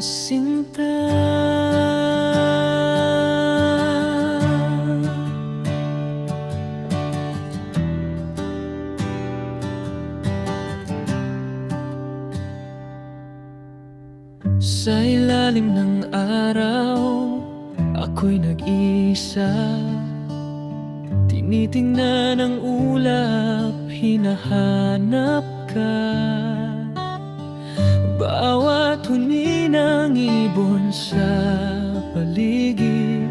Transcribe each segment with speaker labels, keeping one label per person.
Speaker 1: sinta. Sa ilalim ng araw Ako'y nag-iisa. Tinitingnan ang ulap Hinahanap ka. Sa paligid.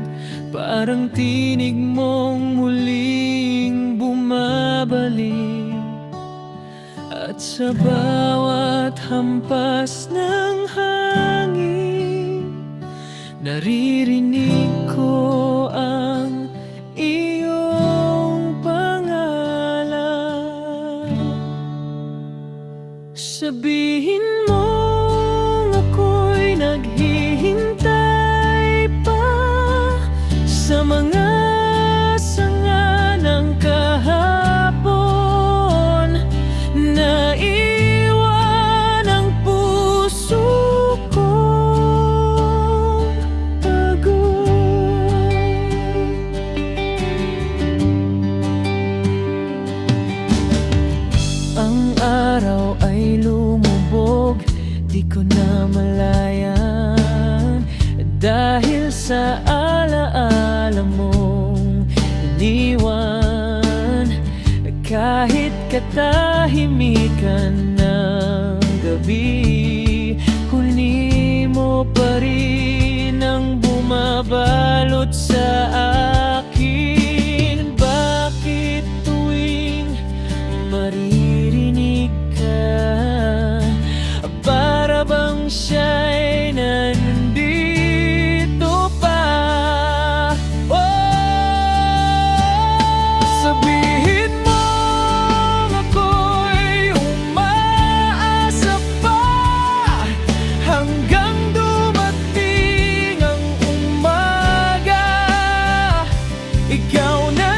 Speaker 1: Parang tinig mong muling bumabalik. At sa bawat hampas ng hangin Naririnig ko ang iyong pangalan. Sabihin mo ako'y naghihintay Sa mga sanga ng kahapon Naiwan ang puso kong pagod. Ang araw ay lumubog Di ko na malayan. Dahil sa Kahit katahimikan ng gabi Huli mo pa rin ang bumabalot sa akin. Bakit tuwing maririnig ka? Para bang siya no, no.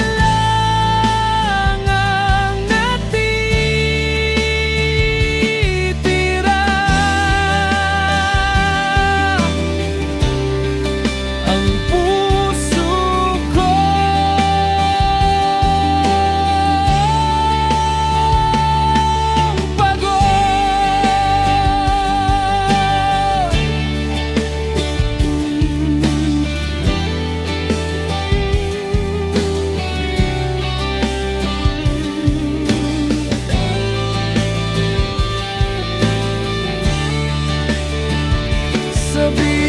Speaker 1: to be